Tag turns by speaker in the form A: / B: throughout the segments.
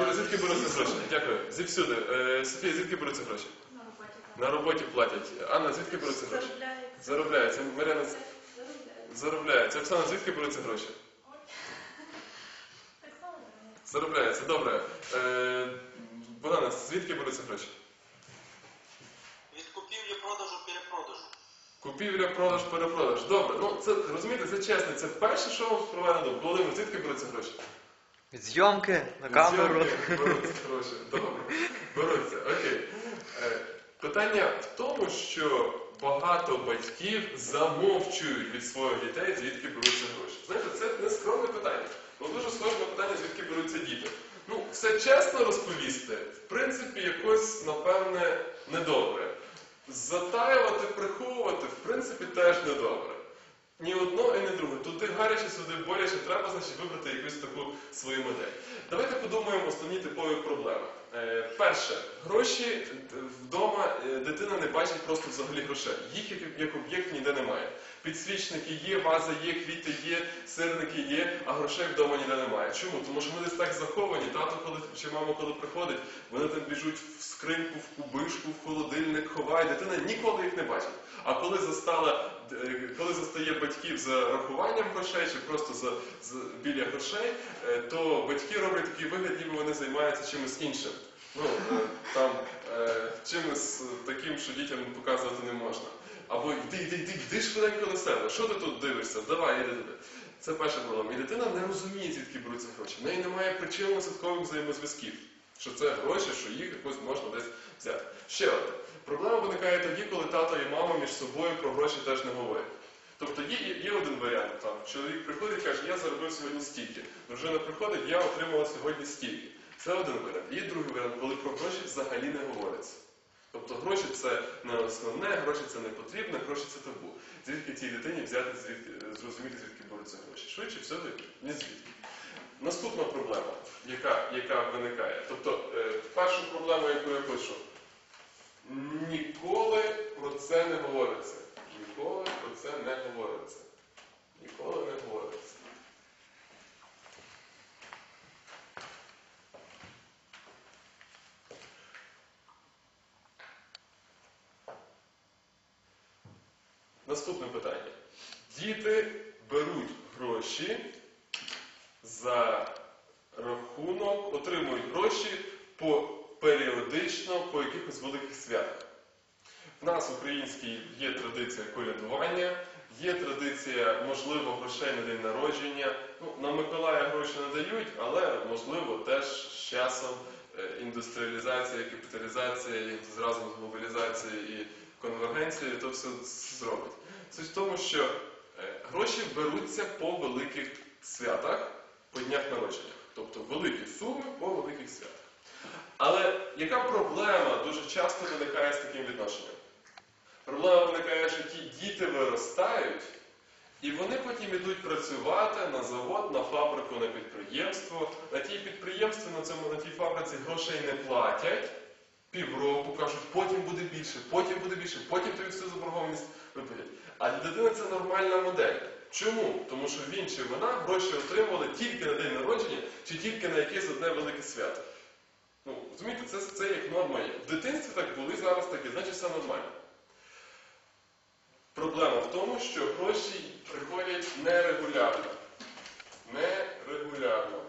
A: Юля, звідки беруться гроші? Дякую. Звідсюди. Е, Софія, звідки беруться гроші?
B: На роботі.
A: На роботі платять. Анна, звідки беруться гроші?
B: Заробляється.
A: Заробляється.
B: Заробляється.
A: заробляється. Оксана, звідки беруться гроші?
B: Так само заробляється.
A: Заробляється. Добре. Е, Богдана, звідки беруться гроші?
C: Від купівлі, продажу, перепродажу.
A: Купівля, продаж, перепродаж. Добре. Ну це розумієте, це чесно. Це перше, що вам спливає на думку. Володимир, звідки беруться гроші?
D: Від зйомки на камеру.
A: Зйомки Беруться. Добре. Беруться. Окей. Е, Питання в тому, що багато батьків замовчують від своїх дітей, звідки беруться гроші. Знаєте, це не скромне питання. Ну дуже на питання, звідки беруться діти. Ну, все чесно розповісти, в принципі, якось, напевне, недобре. Затаювати, приховувати, в принципі, теж недобре. Ні одно і не друге. Туди гаряче, сюди боляче, треба, значить, вибрати якусь таку свою модель. Давайте подумаємо основні типові проблеми. Е, перше, гроші вдома е, дитина не бачить просто взагалі грошей. Їх як об'єкт ніде немає. Підсвічники є, ваза є, квіти є, сирники є, а грошей вдома ніде немає. Чому? Тому що вони десь так заховані. Тато коли чи мама коли приходить, вони там біжуть в скриньку, в кубишку, в холодильник, ховають. Дитина ніколи їх не бачить. А коли застала, е, коли застає батьків за рахуванням грошей чи просто за, за біля грошей, е, то батьки роблять такий вигляд, ніби вони займаються чимось іншим. Ну е, там е, чимось таким, що дітям показувати не можна. Або йди, йди, йди, йди швиденько до себе. Що ти тут дивишся? Давай, іди туди. Це перша проблема. І дитина не розуміє, звідки беруться гроші. В неї немає причинно-наслідкових взаємозв'язків. Що це гроші, що їх якось можна десь взяти. Ще одне. Проблема виникає тоді, коли тато і мама між собою про гроші теж не говорять. Тобто є, є один варіант. Там, чоловік приходить і каже, я заробив сьогодні стільки. Дружина приходить, я отримала сьогодні стільки. Це один варіант. Є другий варіант, коли про гроші взагалі не говориться. Тобто гроші це не основне, гроші це не потрібне, гроші це табу. Звідки цій дитині взяти, звідки, зрозуміти, звідки беруться гроші? Швидше всього, ні звідки. Наступна проблема, яка, яка виникає. Тобто, е, першу проблему, яку я пишу, ніколи про це не говориться. Ніколи про це не говориться. Ніколи не говориться. Наступне питання. Діти беруть гроші за рахунок, отримують гроші по періодично по якихось великих святах. В нас в українській є традиція колядування, є традиція, можливо, грошей на день народження. Ну, на Миколая гроші не дають, але можливо теж з часом е, індустріалізація, капіталізація і зразу з глобалізацією і конвергенцією, то все зробить. Суть в тому, що е, гроші беруться по великих святах, по днях народження. Тобто великі суми по великих святах. Але яка проблема дуже часто виникає з таким відношенням? Проблема виникає, що ті діти виростають, і вони потім йдуть працювати на завод, на фабрику, на підприємство. На тій підприємстві, на, цьому, на тій фабриці грошей не платять. Півроку кажуть, потім буде більше, потім буде більше, потім тобі всю заборгованість виплатять. А для дитини це нормальна модель. Чому? Тому що він чи вона гроші отримували тільки на день народження, чи тільки на якесь одне велике свято. Ну, розумієте, це, це як норма є. В дитинстві так були, зараз так і, значить все нормально. Проблема в тому, що гроші приходять нерегулярно. Нерегулярно.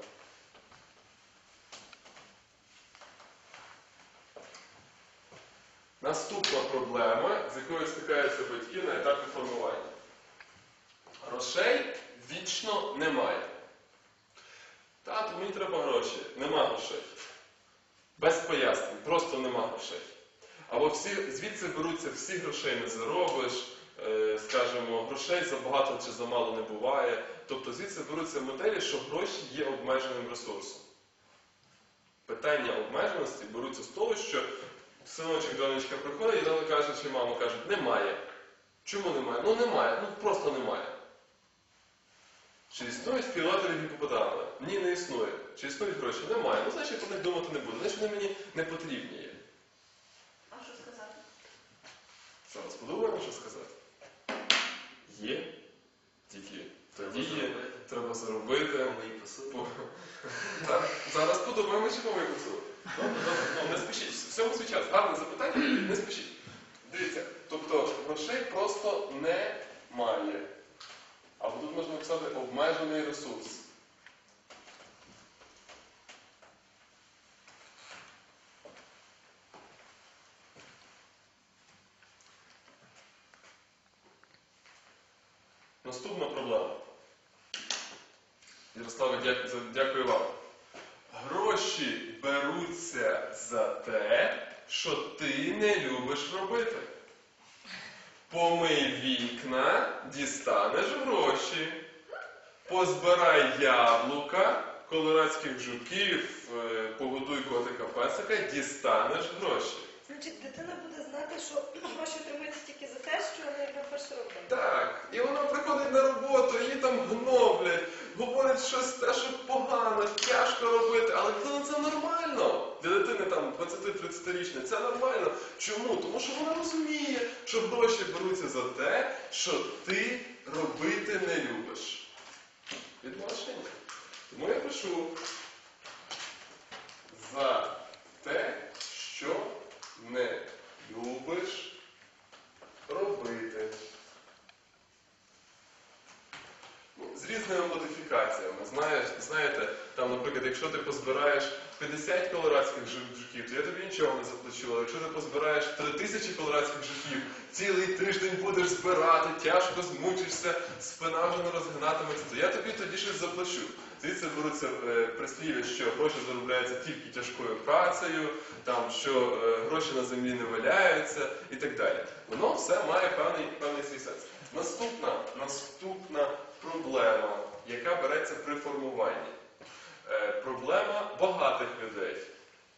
A: Наступна проблема, з якою стикаються батьки на етапі формування. Грошей вічно немає. Тату, мені треба гроші. Нема грошей. Без пояснень, просто нема грошей. Або всі, звідси беруться всі грошей не заробиш, е, скажімо, грошей забагато чи замало не буває. Тобто звідси беруться моделі, що гроші є обмеженим ресурсом. Питання обмеженості беруться з того, що синочок, донечка приходить і тато каже, чи мама каже, немає. Чому немає? Ну немає, ну просто немає. Чи існують філателі гіпопотами? Ні, не існує. Чи існують гроші? Немає. Ну, значить, я про них думати не буду. Значить, вони мені не потрібні є.
B: А що сказати?
A: Зараз подумаємо, що сказати. Є. Тільки тоді є. Треба Так, зараз подумаємо, чи. Добре, добре, ну не спішіть. Всьому свій час. Гарне запитання, не спішіть. Дивіться, тобто грошей просто немає. Або тут можна написати обмежений ресурс. Наступна проблема. Ярославе, дякую вам. Гроші беруться за те, що ти не любиш робити. Помий вікна, дістанеш гроші. Позбирай яблука, колорадських жуків, е, погодуй котика песика, дістанеш гроші.
B: Значить, дитина буде знати, що гроші отримуються тільки за те, що не любиш робити.
A: Так, і вона приходить на роботу, її там гноблять, говорять щось те, що погано, тяжко робити, але ну, це нормально. Для дитини там 20-30-річної це нормально. Чому? Тому що вона розуміє, що гроші беруться за те, що ти робити не любиш. Відношення. Тому я пишу за те, що не любиш робити. Ну, з різними модифікаціями. Знаєш, знаєте, там, наприклад, якщо ти позбираєш 50 колорадських жуків, то я тобі нічого не заплачу. Але якщо ти позбираєш 3000 колорадських жуків, цілий тиждень будеш збирати, тяжко змучишся, спина вже не розгинатиметься, то я тобі тоді щось заплачу. Звідси беруться е, прислів'я, що гроші заробляються тільки тяжкою працею, там, що е, гроші на землі не валяються і так далі. Воно все має певний, певний свій сенс. Наступна наступна проблема, яка береться при формуванні. Е, проблема багатих людей.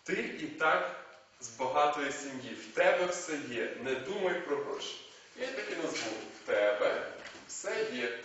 A: Ти і так з багатої сім'ї. В тебе все є. Не думай про гроші. Я так і назву в тебе все є.